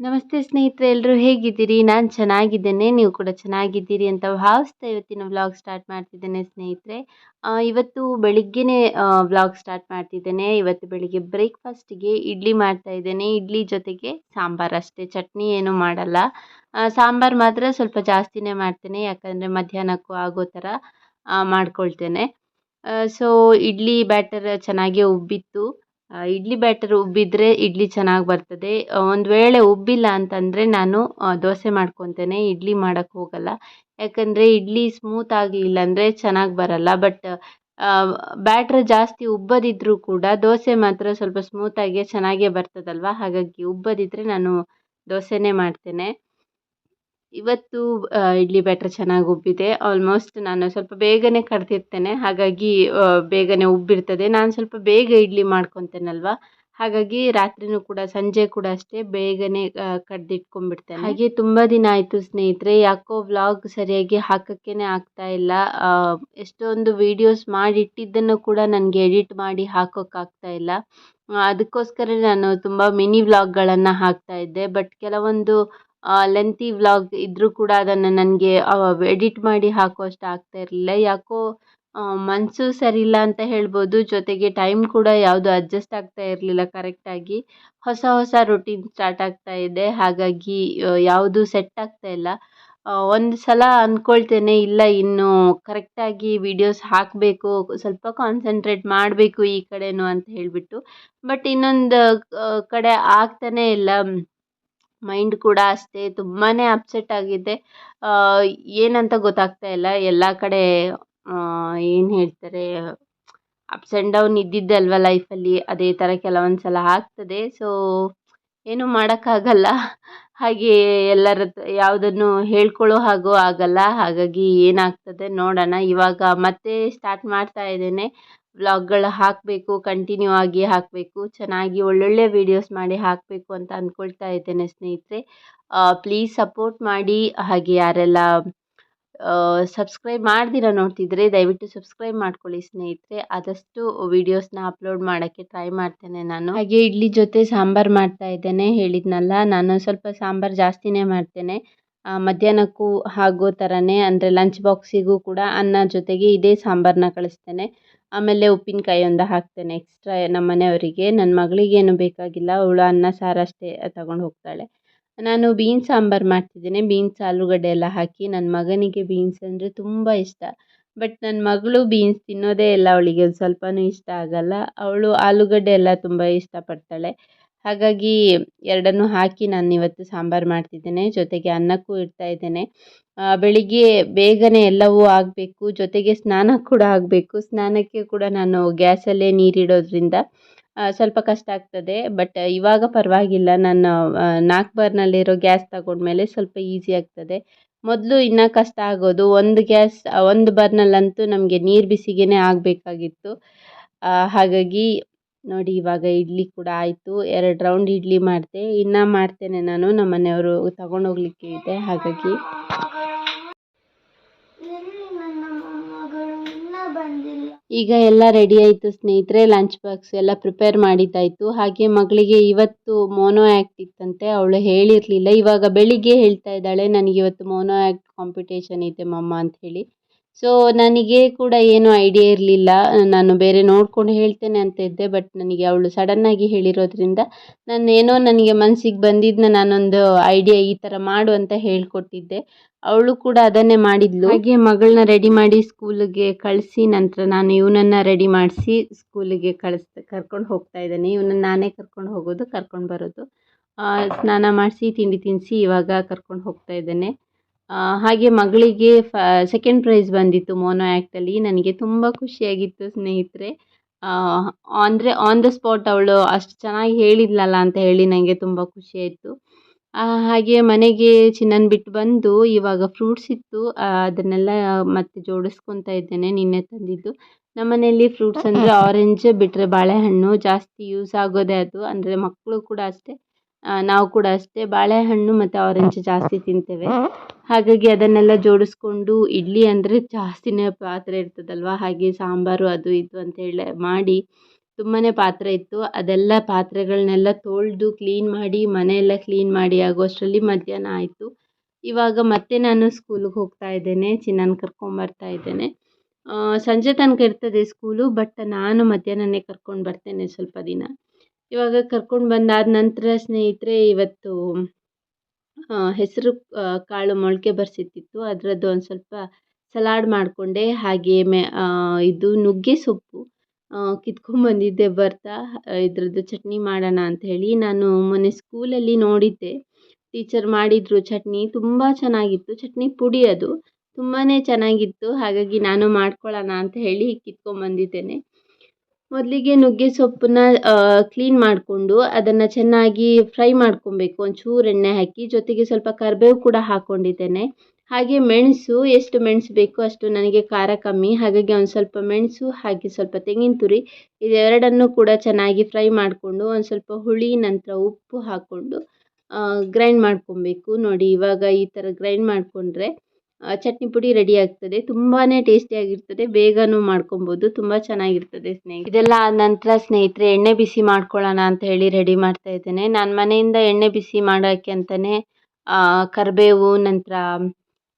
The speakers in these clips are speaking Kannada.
ನಮಸ್ತೆ ಸ್ನೇಹಿತರೆ ಎಲ್ಲರೂ ಹೇಗಿದ್ದೀರಿ? ನಾನು ಚೆನ್ನಾಗಿದ್ದೇನೆ, ನೀವು ಕೂಡ ಚೆನ್ನಾಗಿದ್ದೀರಿ ಅಂತ ಭಾವಿಸ್ತಾ ಇವತ್ತಿನ ವ್ಲಾಗ್ ಸ್ಟಾರ್ಟ್ ಮಾಡ್ತಿದ್ದೇನೆ ಸ್ನೇಹಿತರೆ. ಇವತ್ತು ಬೆಳಿಗ್ಗೆನೇ ವ್ಲಾಗ್ ಸ್ಟಾರ್ಟ್ ಮಾಡ್ತಿದ್ದೇನೆ. ಇವತ್ತು ಬೆಳಿಗ್ಗೆ ಬ್ರೇಕ್ಫಾಸ್ಟಿಗೆ ಇಡ್ಲಿ ಮಾಡ್ತಾ ಇದ್ದೇನೆ. ಇಡ್ಲಿ ಜೊತೆಗೆ ಸಾಂಬಾರು ಅಷ್ಟೇ. ಚಟ್ನಿ ಏನು ಮಾಡಲ್ಲ. ಸಾಂಬಾರು ಮಾತ್ರ ಸ್ವಲ್ಪ ಜಾಸ್ತಿನೇ ಮಾಡ್ತೇನೆ. ಯಾಕಂದರೆ ಮಧ್ಯಾಹ್ನಕ್ಕೂ ಆಗೋ ಥರ ಮಾಡ್ಕೊಳ್ತೇನೆ. ಸೊ ಇಡ್ಲಿ ಬ್ಯಾಟರ್ ಚೆನ್ನಾಗೇ ಉಬ್ಬಿತ್ತು. ಇಡ್ಲಿ ಬ್ಯಾಟರ್ ಉಬ್ಬಿದ್ರೆ ಇಡ್ಲಿ ಚೆನ್ನಾಗಿ ಬರ್ತದೆ. ಒಂದು ವೇಳೆ ಉಬ್ಬಿಲ್ಲ ಅಂತಂದರೆ ನಾನು ದೋಸೆ ಮಾಡ್ಕೊತೇನೆ. ಇಡ್ಲಿ ಮಾಡೋಕ್ಕೆ ಹೋಗಲ್ಲ. ಯಾಕಂದರೆ ಇಡ್ಲಿ ಸ್ಮೂತ್ ಆಗಲಿಲ್ಲ ಅಂದರೆ ಚೆನ್ನಾಗಿ ಬರಲ್ಲ. ಬಟ್ ಬ್ಯಾಟ್ರ್ ಜಾಸ್ತಿ ಉಬ್ಬದಿದ್ದರೂ ಕೂಡ ದೋಸೆ ಮಾತ್ರ ಸ್ವಲ್ಪ ಸ್ಮೂತಾಗೆ ಚೆನ್ನಾಗೇ ಬರ್ತದಲ್ವ? ಹಾಗಾಗಿ ಉಬ್ಬದಿದ್ದರೆ ನಾನು ದೋಸೆನೇ ಮಾಡ್ತೇನೆ. ಇವತ್ತು ಇಡ್ಲಿ ಬ್ಯಾಟ್ರ್ ಚೆನ್ನಾಗಿ ಉಬ್ಬಿದೆ. ಆಲ್ಮೋಸ್ಟ್ ನಾನು ಸ್ವಲ್ಪ ಬೇಗನೆ ಕಡ್ದಿರ್ತೇನೆ. ಹಾಗಾಗಿ ಬೇಗನೆ ಉಬ್ಬಿರ್ತದೆ. ನಾನು ಸ್ವಲ್ಪ ಬೇಗ ಇಡ್ಲಿ ಮಾಡ್ಕೊತೇನಲ್ವ? ಹಾಗಾಗಿ ರಾತ್ರಿನೂ ಕೂಡ, ಸಂಜೆ ಕೂಡ ಅಷ್ಟೇ ಬೇಗನೆ ಕಡ್ದಿಟ್ಕೊಂಡ್ಬಿಡ್ತೇನೆ. ಹಾಗೆ ತುಂಬ ದಿನ ಆಯಿತು ಸ್ನೇಹಿತರೆ. ಯಾಕೋ ವ್ಲಾಗ್ ಸರಿಯಾಗಿ ಹಾಕೋಕ್ಕೇ ಆಗ್ತಾ ಇಲ್ಲ. ಎಷ್ಟೊಂದು ವೀಡಿಯೋಸ್ ಮಾಡಿಟ್ಟಿದ್ದನ್ನು ಕೂಡ ನನಗೆ ಎಡಿಟ್ ಮಾಡಿ ಹಾಕೋಕ್ಕಾಗ್ತಾ ಇಲ್ಲ. ಅದಕ್ಕೋಸ್ಕರ ನಾನು ತುಂಬ ಮಿನಿ ವ್ಲಾಗ್ಗಳನ್ನು ಹಾಕ್ತಾ ಇದ್ದೆ. ಬಟ್ ಕೆಲವೊಂದು ಲೆಂತಿ ವ್ಲಾಗ್ ಇದ್ದರೂ ಕೂಡ ಅದನ್ನು ನನಗೆ ಎಡಿಟ್ ಮಾಡಿ ಹಾಕುವಷ್ಟು ಆಗ್ತಾ ಇರಲಿಲ್ಲ. ಯಾಕೋ ಮನ್ಸು ಸರಿ ಸರಿಯಿಲ್ಲ ಅಂತ ಹೇಳ್ಬೋದು. ಜೊತೆಗೆ ಟೈಮ್ ಕೂಡ ಯಾವುದು ಅಡ್ಜಸ್ಟ್ ಆಗ್ತಾ ಇರಲಿಲ್ಲ ಕರೆಕ್ಟಾಗಿ ಹೊಸ ಹೊಸ ರೂಟೀನ್ ಸ್ಟಾರ್ಟ್ ಆಗ್ತಾ ಇದೆ. ಹಾಗಾಗಿ ಯಾವುದು ಸೆಟ್ ಆಗ್ತಾ ಇಲ್ಲ. ಒಂದು ಸಲ ಅಂದ್ಕೊಳ್ತೇನೆ ಇಲ್ಲ ಇನ್ನು ಕರೆಕ್ಟಾಗಿ ವೀಡಿಯೋಸ್ ಹಾಕಬೇಕು, ಸ್ವಲ್ಪ ಕಾನ್ಸಂಟ್ರೇಟ್ ಮಾಡಬೇಕು ಈ ಕಡೆನೂ ಅಂತ ಹೇಳಿಬಿಟ್ಟು. ಬಟ್ ಇನ್ನೊಂದು ಕಡೆ ಆಗ್ತಾನೇ ಇಲ್ಲ. ಮೈಂಡ್ ಕೂಡ ಅಷ್ಟೇ ತುಂಬಾ ಅಪ್ಸೆಟ್ ಆಗಿದೆ. ಏನಂತ ಗೊತ್ತಾಗ್ತಾ ಇಲ್ಲ. ಎಲ್ಲ ಕಡೆ ಏನು ಹೇಳ್ತಾರೆ ಅಪ್ಸ್ ಆ್ಯಂಡ್ ಡೌನ್ ಇದ್ದಿದ್ದೆ ಅಲ್ವಾ ಲೈಫಲ್ಲಿ ಅದೇ ಥರ ಕೆಲವೊಂದು ಸಲ ಆಗ್ತದೆ. ಸೊ ಏನೂ ಮಾಡೋಕ್ಕಾಗಲ್ಲ. ಹಾಗೆ ಎಲ್ಲರ ಯಾವುದನ್ನು ಹೇಳ್ಕೊಳ್ಳೋ ಹಾಗೂ ಆಗಲ್ಲ. ಹಾಗಾಗಿ ಏನಾಗ್ತದೆ ನೋಡೋಣ. ಇವಾಗ ಮತ್ತೆ ಸ್ಟಾರ್ಟ್ ಮಾಡ್ತಾ ಇದ್ದೇನೆ. ವ್ಲಾಗ್ಗಳು ಹಾಕಬೇಕು ಕಂಟಿನ್ಯೂ ಆಗಿ ಹಾಕಬೇಕು, ಚೆನ್ನಾಗಿ ಒಳ್ಳೊಳ್ಳೆ ವೀಡಿಯೋಸ್ ಮಾಡಿ ಹಾಕಬೇಕು ಅಂತ ಅಂದ್ಕೊಳ್ತಾ ಇದ್ದೇನೆ ಸ್ನೇಹಿತರೆ. ಪ್ಲೀಸ್ ಸಪೋರ್ಟ್ ಮಾಡಿ. ಹಾಗೆ ಯಾರೆಲ್ಲ ಸಬ್ಸ್ಕ್ರೈಬ್ ಮಾಡ್ದಿರ ನೋಡ್ತಿದ್ರೆ ದಯವಿಟ್ಟು ಸಬ್ಸ್ಕ್ರೈಬ್ ಮಾಡ್ಕೊಳ್ಳಿ ಸ್ನೇಹಿತರೆ. ಆದಷ್ಟು ವೀಡಿಯೋಸ್ನ ಅಪ್ಲೋಡ್ ಮಾಡೋಕ್ಕೆ ಟ್ರೈ ಮಾಡ್ತೇನೆ ನಾನು. ಹಾಗೆ ಇಡ್ಲಿ ಜೊತೆ ಸಾಂಬಾರು ಮಾಡ್ತಾ ಇದ್ದೇನೆ. ಹೇಳಿದ್ನಲ್ಲ, ನಾನು ಸ್ವಲ್ಪ ಸಾಂಬಾರು ಜಾಸ್ತಿನೇ ಮಾಡ್ತೇನೆ. ಮಧ್ಯಾಹ್ನಕ್ಕೂ ಆಗೋ ಥರನೇ ಅಂದರೆ ಲಂಚ್ ಬಾಕ್ಸಿಗೂ ಕೂಡ ಅನ್ನ ಜೊತೆಗೆ ಇದೇ ಸಾಂಬಾರನ್ನ ಕಳಿಸ್ತೇನೆ. ಆಮೇಲೆ ಉಪ್ಪಿನಕಾಯಿ ಒಂದು ಹಾಕ್ತೇನೆ ಎಕ್ಸ್ಟ್ರಾ ನಮ್ಮ ಮನೆಯವರಿಗೆ ನನ್ನ ಮಗಳಿಗೇನು ಬೇಕಾಗಿಲ್ಲ, ಅವಳು ಅನ್ನ, ಸಾರು ಅಷ್ಟೇ ತಗೊಂಡು ಹೋಗ್ತಾಳೆ. ನಾನು ಬೀನ್ಸ್ ಸಾಂಬಾರು ಮಾಡ್ತಿದ್ದೇನೆ. ಬೀನ್ಸ್ ಆಲೂಗಡ್ಡೆ ಎಲ್ಲ ಹಾಕಿ ನನ್ನ ಮಗನಿಗೆ ಬೀನ್ಸ್ ಅಂದರೆ ತುಂಬ ಇಷ್ಟ. ಬಟ್ ನನ್ನ ಮಗಳು ಬೀನ್ಸ್ ತಿನ್ನೋದೇ ಇಲ್ಲ, ಅವಳಿಗೆ ಒಂದು ಸ್ವಲ್ಪನೂ ಇಷ್ಟ ಆಗಲ್ಲ. ಅವಳು ಆಲೂಗಡ್ಡೆ ಎಲ್ಲ ತುಂಬ ಇಷ್ಟಪಡ್ತಾಳೆ. ಹಾಗಾಗಿ ಎರಡನ್ನೂ ಹಾಕಿ ನಾನು ಇವತ್ತು ಸಾಂಬಾರು ಮಾಡ್ತಿದ್ದೇನೆ, ಜೊತೆಗೆ ಅನ್ನಕ್ಕೂ ಇಡ್ತಾ ಇದ್ದೇನೆ. ಬೆಳಿಗ್ಗೆ ಬೇಗನೆ ಎಲ್ಲವೂ ಆಗಬೇಕು, ಜೊತೆಗೆ ಸ್ನಾನ ಕೂಡ ಆಗಬೇಕು. ಸ್ನಾನಕ್ಕೆ ಕೂಡ ನಾನು ಗ್ಯಾಸಲ್ಲೇ ನೀರಿಡೋದ್ರಿಂದ ಸ್ವಲ್ಪ ಕಷ್ಟ ಆಗ್ತದೆ. ಬಟ್ ಇವಾಗ ಪರವಾಗಿಲ್ಲ, ನಾನು ನಾಲ್ಕು ಬಾರ್ನಲ್ಲಿರೋ ಗ್ಯಾಸ್ ತಗೊಂಡ್ಮೇಲೆ ಸ್ವಲ್ಪ ಈಸಿ ಆಗ್ತದೆ. ಮೊದಲು ಇನ್ನೂ ಕಷ್ಟ ಆಗೋದು. ಒಂದು ಗ್ಯಾಸ್ ಒಂದು ಬರ್ನಲ್ಲಂತೂ ನಮಗೆ ನೀರು ಬಿಸಿಗೇ ಆಗಬೇಕಾಗಿತ್ತು. ಹಾಗಾಗಿ ನೋಡಿ, ಇವಾಗ ಇಡ್ಲಿ ಕೂಡ ಆಯಿತು. ಎರಡು ರೌಂಡ್ ಇಡ್ಲಿ ಮಾಡಿದೆ ಇನ್ನೂ ಮಾಡ್ತೇನೆ ನಾನು. ನಮ್ಮ ಮನೆಯವರು ತಗೊಂಡೋಗ್ಲಿಕ್ಕೆ ಇದೆ. ಹಾಗಾಗಿ. ಈಗ ಎಲ್ಲ ರೆಡಿ ಆಯಿತು ಸ್ನೇಹಿತರೆ. ಲಂಚ್ ಬಾಕ್ಸ್ ಎಲ್ಲ ಪ್ರಿಪೇರ್ ಮಾಡಿದ್ದಾಯಿತು. ಹಾಗೆ ಮಗಳಿಗೆ ಇವತ್ತು ಮೋನೋ ಆ್ಯಕ್ಟ್ ಇತ್ತಂತೆ. ಅವಳು ಹೇಳಿರಲಿಲ್ಲ. ಇವಾಗ ಬೆಳಿಗ್ಗೆ ಹೇಳ್ತಾ ಇದ್ದಾಳೆ, ನನಗೆ ಇವತ್ತು ಮೋನೋ ಆ್ಯಕ್ಟ್ ಕಾಂಪಿಟೇಷನ್ ಇದೆ ಮಮ್ಮ ಅಂತ ಹೇಳಿ. ಸೊ ನನಗೆ ಕೂಡ ಏನು ಐಡಿಯಾ ಇರಲಿಲ್ಲ. ನಾನು ಬೇರೆ ನೋಡ್ಕೊಂಡು ಹೇಳ್ತೇನೆ ಅಂತ ಇದ್ದೆ ಬಟ್ ನನಗೆ ಅವಳು ಸಡನ್ನಾಗಿ ಹೇಳಿರೋದ್ರಿಂದ ನಾನು ಏನೋ ನನಗೆ ಮನಸ್ಸಿಗೆ ಬಂದಿದ್ದನ್ನ ನಾನೊಂದು ಐಡಿಯಾ ಈ ಥರ ಮಾಡು ಅಂತ ಹೇಳ್ಕೊಟ್ಟಿದ್ದೆ. ಅವಳು ಕೂಡ ಅದನ್ನೇ ಮಾಡಿದ್ಲು. ಹಾಗೆ ಮಗಳನ್ನ ರೆಡಿ ಮಾಡಿ ಸ್ಕೂಲಿಗೆ ಕಳಿಸಿ ನಂತರ ನಾನು ಇವನನ್ನ ರೆಡಿ ಮಾಡಿಸಿ ಸ್ಕೂಲಿಗೆ ಕಳಿಸ್, ಕರ್ಕೊಂಡು ಹೋಗ್ತಾ ಇದ್ದೇನೆ. ಇವನನ್ನ ನಾನೇ ಕರ್ಕೊಂಡು ಹೋಗೋದು, ಕರ್ಕೊಂಡು ಬರೋದು. ಸ್ನಾನ ಮಾಡಿಸಿ, ತಿಂಡಿ ತಿನ್ನಿಸಿ ಇವಾಗ ಕರ್ಕೊಂಡು ಹೋಗ್ತಾ ಇದ್ದೇನೆ. ಹಾಗೆ ಮಗಳಿಗೆ ಫ ಸೆಕೆಂಡ್ ಪ್ರೈಸ್ ಬಂದಿತ್ತು ಮೋನೋ ಆ್ಯಕ್ಟಲ್ಲಿ ನನಗೆ ತುಂಬ ಖುಷಿಯಾಗಿತ್ತು ಸ್ನೇಹಿತರೆ. ಅಂದರೆ ಆನ್ ದ ಸ್ಪಾಟ್ ಅವಳು ಅಷ್ಟು ಚೆನ್ನಾಗಿ ಹೇಳಿದ್ಲಲ್ಲ ಅಂತ ಹೇಳಿ ನನಗೆ ತುಂಬ ಖುಷಿಯಾಯಿತು. ಹಾಗೆ ಮನೆಗೆ ಚಿನ್ನನ್ ಬಿಟ್ಟು ಬಂದು ಇವಾಗ ಫ್ರೂಟ್ಸ್ ಇತ್ತು. ಅದನ್ನೆಲ್ಲ ಮತ್ತೆ ಜೋಡಿಸ್ಕೊತಾ ಇದ್ದೇನೆ, ನಿನ್ನೆ ತಂದಿದ್ದು. ನಮ್ಮ ಮನೆಯಲ್ಲಿ ಫ್ರೂಟ್ಸ್ ಅಂದರೆ ಆರೆಂಜ್ ಬಿಟ್ಟರೆ ಬಾಳೆಹಣ್ಣು ಜಾಸ್ತಿ ಯೂಸ್ ಆಗೋದೇ ಅದು. ಅಂದರೆ ಮಕ್ಕಳು ಕೂಡ ಅಷ್ಟೇ. ನಾವು ಕೂಡ ಅಷ್ಟೇ ಬಾಳೆಹಣ್ಣು ಮತ್ತು ಆರೆಂಜ್ ಜಾಸ್ತಿ ತಿಂತೇವೆ. ಹಾಗಾಗಿ ಅದನ್ನೆಲ್ಲ ಜೋಡಿಸ್ಕೊಂಡು ಇಡ್ಲಿ ಅಂದರೆ ಜಾಸ್ತಿನೇ ಪಾತ್ರೆ ಇರ್ತದಲ್ವ? ಹಾಗೆ ಸಾಂಬಾರು ಅದು ಇದು ಅಂತೇಳಿ ಮಾಡಿ ತುಂಬಾ ಪಾತ್ರೆ ಇತ್ತು. ಅದೆಲ್ಲ ಪಾತ್ರೆಗಳನ್ನೆಲ್ಲ ತೊಳೆದು ಕ್ಲೀನ್ ಮಾಡಿ ಮನೆಯೆಲ್ಲ ಕ್ಲೀನ್ ಮಾಡಿ ಆಗೋಷ್ಟರಲ್ಲಿ ಮಧ್ಯಾಹ್ನ ಆಯಿತು. ಇವಾಗ ಮತ್ತೆ ನಾನು ಸ್ಕೂಲಿಗೆ ಹೋಗ್ತಾ ಇದ್ದೇನೆ, ಚಿನ್ನನ ಕರ್ಕೊಂಬರ್ತಾ ಇದ್ದೇನೆ. ಸಂಜೆ ತನಕ ಇರ್ತದೆ ಸ್ಕೂಲು ಬಟ್ ನಾನು ಮಧ್ಯಾಹ್ನನೇ ಕರ್ಕೊಂಡು ಬರ್ತೇನೆ ಸ್ವಲ್ಪ ದಿನ. ಇವಾಗ ಕರ್ಕೊಂಡು ಬಂದಾದ ನಂತರ ಸ್ನೇಹಿತರೆ, ಇವತ್ತು ಹೆಸರು ಕಾಳು ಮೊಳಕೆ ಬರ್ಸಿತ್ತಿತ್ತು. ಅದರದ್ದು ಒಂದು ಸ್ವಲ್ಪ ಸಲಾಡ್ ಮಾಡಿಕೊಂಡೆ. ಹಾಗೆ ಮೆ ಇದು ನುಗ್ಗೆ ಸೊಪ್ಪು. ಕಿತ್ಕೊಂಡ್ಬಂದಿದ್ದೆ ಬರ್ತಾ. ಇದ್ರದ್ದು ಚಟ್ನಿ ಮಾಡೋಣ ಅಂತ ಹೇಳಿ ನಾನು ಮೊನ್ನೆ ಸ್ಕೂಲಲ್ಲಿ ನೋಡಿದ್ದೆ. ಟೀಚರ್ ಮಾಡಿದರು ಚಟ್ನಿ. ತುಂಬ ಚೆನ್ನಾಗಿತ್ತು. ಚಟ್ನಿ ಪುಡಿ ಅದು. ತುಂಬಾ ಚೆನ್ನಾಗಿತ್ತು. ಹಾಗಾಗಿ ನಾನು ಮಾಡ್ಕೊಳ್ಳೋಣ ಅಂತ ಹೇಳಿ ಕಿತ್ಕೊಂಡ್ಬಂದಿದ್ದೇನೆ ಮೊದಲಿಗೆ ನುಗ್ಗೆ ಸೊಪ್ಪನ್ನ ಕ್ಲೀನ್ ಮಾಡಿಕೊಂಡು ಅದನ್ನು ಚೆನ್ನಾಗಿ ಫ್ರೈ ಮಾಡ್ಕೊಬೇಕು. ಒಂಚೂರು ಎಣ್ಣೆ ಹಾಕಿ, ಜೊತೆಗೆ ಸ್ವಲ್ಪ ಕರಿಬೇವು ಕೂಡ ಹಾಕ್ಕೊಂಡಿದ್ದೇನೆ ಹಾಗೆ ಮೆಣಸು, ಎಷ್ಟು ಮೆಣಸು ಬೇಕು ಅಷ್ಟು ನನಗೆ ಖಾರ ಕಮ್ಮಿ. ಹಾಗಾಗಿ ಒಂದು ಸ್ವಲ್ಪ ಮೆಣಸು, ಹಾಗೆ ಸ್ವಲ್ಪ ತೆಂಗಿನ ತುರಿ, ಇದೆರಡನ್ನು ಕೂಡ ಚೆನ್ನಾಗಿ ಫ್ರೈ ಮಾಡಿಕೊಂಡು ಒಂದು ಸ್ವಲ್ಪ ಹುಳಿ, ನಂತರ ಉಪ್ಪು ಹಾಕ್ಕೊಂಡು ಗ್ರೈಂಡ್ ಮಾಡ್ಕೊಬೇಕು. ನೋಡಿ ಇವಾಗ ಈ ಥರ ಗ್ರೈಂಡ್ ಮಾಡಿಕೊಂಡ್ರೆ ಚಟ್ನಿ ಪುಡಿ ರೆಡಿ ಆಗ್ತದೆ. ತುಂಬಾ ಟೇಸ್ಟಿಯಾಗಿರ್ತದೆ ಬೇಗನೂ ಮಾಡ್ಕೊಬೋದು. ತುಂಬ ಚೆನ್ನಾಗಿರ್ತದೆ ಸ್ನೇಹಿತರೆ ಇದೆಲ್ಲ ನಂತರ ಸ್ನೇಹಿತರೆ, ಎಣ್ಣೆ ಬಿಸಿ ಮಾಡ್ಕೊಳ್ಳೋಣ ಅಂತ ಹೇಳಿ ರೆಡಿ ಮಾಡ್ತಾ ಇದ್ದೇನೆ. ನಾನು ಮನೆಯಿಂದ ಎಣ್ಣೆ ಬಿಸಿ ಮಾಡೋಕ್ಕೆ ಅಂತಲೇ ಕರಿಬೇವು, ನಂತರ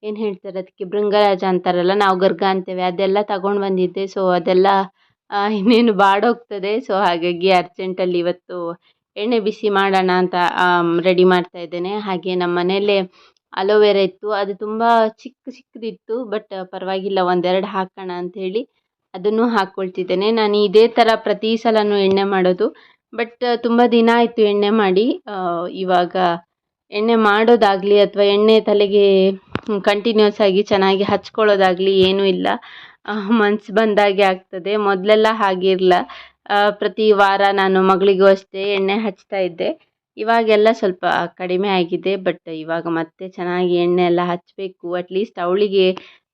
ಏನು ಹೇಳ್ತಾರೆ ಅದಕ್ಕೆ ಭೃಂಗರಾಜ ಅಂತಾರಲ್ಲ, ನಾವು ಗರ್ಗ ಅಂತೇವೆ. ಅದೆಲ್ಲ ತಗೊಂಡು ಬಂದಿದ್ದೆ. ಸೊ ಅದೆಲ್ಲ ಇನ್ನೇನು ಬಾಡೋಗ್ತದೆ. ಸೊ ಹಾಗಾಗಿ ಅರ್ಜೆಂಟಲ್ಲಿ ಇವತ್ತು ಎಣ್ಣೆ ಬಿಸಿ ಮಾಡೋಣ ಅಂತ ರೆಡಿ ಮಾಡ್ತಾ ಇದ್ದೇನೆ. ಹಾಗೆ ನಮ್ಮ ಮನೆಯಲ್ಲೇ ಅಲೋವೆರಾ ಇತ್ತು. ಅದು ತುಂಬ ಚಿಕ್ಕ ಚಿಕ್ಕದಿತ್ತು ಬಟ್ ಪರವಾಗಿಲ್ಲ, ಒಂದೆರಡು ಹಾಕೋಣ ಅಂಥೇಳಿ ಅದನ್ನು ಹಾಕ್ಕೊಳ್ತಿದ್ದೇನೆ ನಾನು ಇದೇ ಥರ ಪ್ರತಿ ಸಲವೂ ಎಣ್ಣೆ ಮಾಡೋದು ಬಟ್ ತುಂಬ ದಿನ ಆಯಿತು ಎಣ್ಣೆ ಮಾಡಿ. ಇವಾಗ ಎಣ್ಣೆ ಮಾಡೋದಾಗಲಿ ಅಥವಾ ಎಣ್ಣೆ ತಲೆಗೆ ಕಂಟಿನ್ಯೂಸ್ ಆಗಿ ಚೆನ್ನಾಗಿ ಹಚ್ಕೊಳ್ಳೋದಾಗಲಿ ಏನೂ ಇಲ್ಲ. ಮನ್ಸು ಬಂದಾಗೆ ಆಗ್ತದೆ. ಮೊದಲೆಲ್ಲ ಹಾಗಿರಲ್ಲ ಪ್ರತಿ ವಾರ ನಾನು ಮಗಳಿಗೂ ಅಷ್ಟೇ ಎಣ್ಣೆ ಹಚ್ತಾ ಇದ್ದೆ. ಇವಾಗೆಲ್ಲ ಸ್ವಲ್ಪ ಕಡಿಮೆ ಆಗಿದೆ, ಬಟ್ ಇವಾಗ ಮತ್ತೆ ಚೆನ್ನಾಗಿ ಎಣ್ಣೆ ಎಲ್ಲ ಹಚ್ಚಬೇಕು ಅಟ್ಲೀಸ್ಟ್ ಅವಳಿಗೆ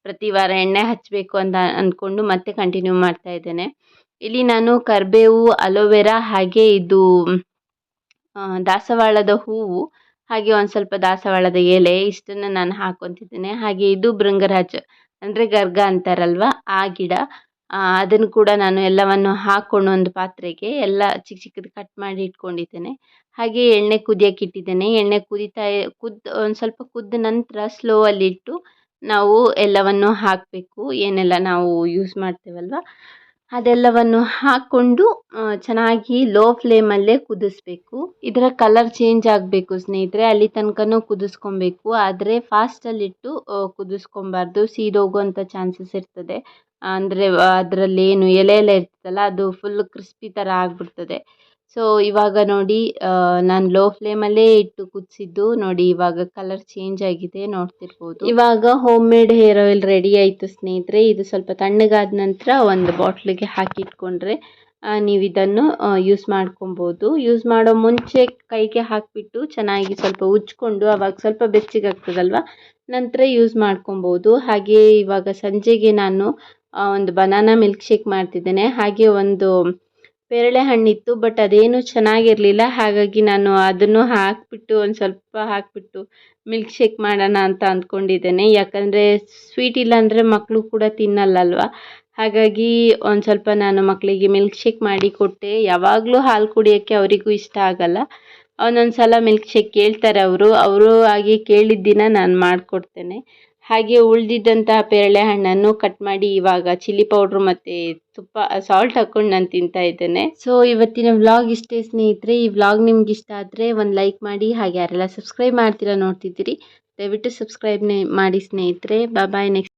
ಪ್ರತಿ ವಾರ ಎಣ್ಣೆ ಹಚ್ಚಬೇಕು ಅಂತ ಅಂದ್ಕೊಂಡು ಮತ್ತೆ ಕಂಟಿನ್ಯೂ ಮಾಡ್ತಾ ಇದ್ದೇನೆ. ಇಲ್ಲಿ ನಾನು ಕರಿಬೇವು, ಅಲೋವೆರಾ ಹಾಗೆ ಇದು ದಾಸವಾಳದ ಹೂವು, ಹಾಗೆ ಒಂದು ಸ್ವಲ್ಪ ದಾಸವಾಳದ ಎಲೆ ಇಷ್ಟನ್ನು ನಾನು ಹಾಕ್ಕೊತಿದ್ದೇನೆ. ಹಾಗೆ ಇದು ಭೃಂಗರಾಜ, ಅಂದರೆ ಗರ್ಗ ಅಂತಾರಲ್ವ, ಆ ಗಿಡ. ಅದನ್ನು ಕೂಡ ನಾನು ಎಲ್ಲವನ್ನು ಹಾಕ್ಕೊಂಡು ಒಂದು ಪಾತ್ರೆಗೆ ಎಲ್ಲ ಚಿಕ್ಕ ಚಿಕ್ಕದು ಕಟ್ ಮಾಡಿ ಇಟ್ಕೊಂಡಿದ್ದೇನೆ. ಹಾಗೆ ಎಣ್ಣೆ ಕುದಿಯಕ್ಕೆ ಇಟ್ಟಿದ್ದೇನೆ. ಎಣ್ಣೆ ಕುದೀತಾ ಕುದ್ದು ಒಂದು ಸ್ವಲ್ಪ ಕುದ್ದ ನಂತರ ಸ್ಲೋ ಅಲ್ಲಿ ಇಟ್ಟು ನಾವು ಎಲ್ಲವನ್ನು ಹಾಕಬೇಕು. ಏನೆಲ್ಲ ನಾವು ಯೂಸ್ ಮಾಡ್ತೇವಲ್ವ? ಅದೆಲ್ಲವನ್ನು ಹಾಕ್ಕೊಂಡು ಚೆನ್ನಾಗಿ ಲೋ ಫ್ಲೇಮಲ್ಲೇ ಕುದಿಸ್ಬೇಕು. ಇದರ ಕಲರ್ ಚೇಂಜ್ ಆಗಬೇಕು ಸ್ನೇಹಿತರೆ. ಅಲ್ಲಿ ತನಕನೂ ಕುದಿಸ್ಕೊಬೇಕು. ಆದರೆ ಫಾಸ್ಟಲ್ಲಿಟ್ಟು ಕುದಿಸ್ಕೊಬಾರ್ದು. ಸೀದೋಗುವಂಥ ಚಾನ್ಸಸ್ ಇರ್ತದೆ. ಅಂದರೆ ಅದರಲ್ಲಿ ಏನು ಎಲೆ ಎಲ್ಲ ಇರ್ತದಲ್ಲ, ಅದು ಫುಲ್ ಕ್ರಿಸ್ಪಿ ಥರ ಆಗಿಬಿಡ್ತದೆ. ಸೊ ಇವಾಗ ನೋಡಿ ನಾನು ಲೋ ಫ್ಲೇಮಲ್ಲೇ ಇಟ್ಟು ಕುದಿಸಿದ್ದು. ನೋಡಿ, ಇವಾಗ ಕಲರ್ ಚೇಂಜ್ ಆಗಿದೆ, ನೋಡ್ತಿರ್ಬೋದು. ಇವಾಗ home made hair oil ready ಆಯಿತು ಸ್ನೇಹಿತರೆ. ಇದು ಸ್ವಲ್ಪ ತಣ್ಣಗಾದ ನಂತರ ಒಂದು ಬಾಟ್ಲಿಗೆ ಹಾಕಿ ಇಟ್ಕೊಂಡ್ರೆ ನೀವು ಇದನ್ನು ಯೂಸ್ ಮಾಡ್ಕೊಬೋದು. ಯೂಸ್ ಮಾಡೋ ಮುಂಚೆ ಕೈಗೆ ಹಾಕಿಬಿಟ್ಟು ಚೆನ್ನಾಗಿ ಸ್ವಲ್ಪ ಉಜ್ಕೊಂಡು, ಅವಾಗ ಸ್ವಲ್ಪ ಬೆಚ್ಚಗಾಗ್ತದಲ್ವ? ನಂತರ ಯೂಸ್ ಮಾಡ್ಕೊಬೋದು. ಹಾಗೆ ಇವಾಗ ಸಂಜೆಗೆ ನಾನು ಒಂದು ಬನಾನಾ ಮಿಲ್ಕ್ ಶೇಕ್ ಮಾಡ್ತಿದ್ದೇನೆ. ಹಾಗೆ ಒಂದು ಪೇರಳೆ ಹಣ್ಣಿತ್ತು ಬಟ್ ಅದೇನು ಚೆನ್ನಾಗಿರಲಿಲ್ಲ. ಹಾಗಾಗಿ ನಾನು ಅದನ್ನು ಹಾಕಿಬಿಟ್ಟು, ಒಂದು ಸ್ವಲ್ಪ ಹಾಕಿಬಿಟ್ಟು ಮಿಲ್ಕ್ ಶೇಕ್ ಮಾಡೋಣ ಅಂತ ಅಂದ್ಕೊಂಡಿದ್ದೇನೆ. ಯಾಕಂದರೆ ಸ್ವೀಟ್ ಇಲ್ಲಾಂದರೆ ಮಕ್ಕಳು ಕೂಡ ತಿನ್ನಲ್ಲಲ್ವ? ಹಾಗಾಗಿ ಒಂದು ಸ್ವಲ್ಪ ನಾನು ಮಕ್ಕಳಿಗೆ ಮಿಲ್ಕ್ ಶೇಕ್ ಮಾಡಿ ಕೊಟ್ಟೆ. ಯಾವಾಗಲೂ ಹಾಲು ಕುಡಿಯೋಕ್ಕೆ ಅವರಿಗೂ ಇಷ್ಟ ಆಗಲ್ಲ. ಒಂದೊಂದು ಸಲ ಮಿಲ್ಕ್ ಶೇಕ್ ಕೇಳ್ತಾರೆ ಅವರು. ಅವರು ಹಾಗೆ ಕೇಳಿದ್ದಿನ ನಾನು ಮಾಡಿಕೊಡ್ತೇನೆ. ಹಾಗೆ ಉಳಿದಿದ್ದಂತಹ ಪೇರಳೆ ಹಣ್ಣನ್ನು ಕಟ್ ಮಾಡಿ ಇವಾಗ ಚಿಲ್ಲಿ ಪೌಡ್ರು ಮತ್ತು ತುಪ್ಪ ಸಾಲ್ಟ್ ಹಾಕೊಂಡು ನಾನು ತಿಂತಾ ಇದ್ದೇನೆ. ಸೊ ಇವತ್ತಿನ ವ್ಲಾಗ್ ಇಷ್ಟೇ ಸ್ನೇಹಿತರೆ. ಈ ವ್ಲಾಗ್ ನಿಮ್ಗೆ ಇಷ್ಟ ಆದರೆ ಒಂದು ಲೈಕ್ ಮಾಡಿ, ಹಾಗೆ ಯಾರೆಲ್ಲ ಸಬ್ಸ್ಕ್ರೈಬ್ ಮಾಡ್ತೀರಾ ನೋಡ್ತಿದ್ದೀರಿ, ದಯವಿಟ್ಟು ಸಬ್ಸ್ಕ್ರೈಬ್ನೇ ಮಾಡಿ ಸ್ನೇಹಿತರೆ. ಬಾಯ್ ನೆಕ್ಸ್ಟ್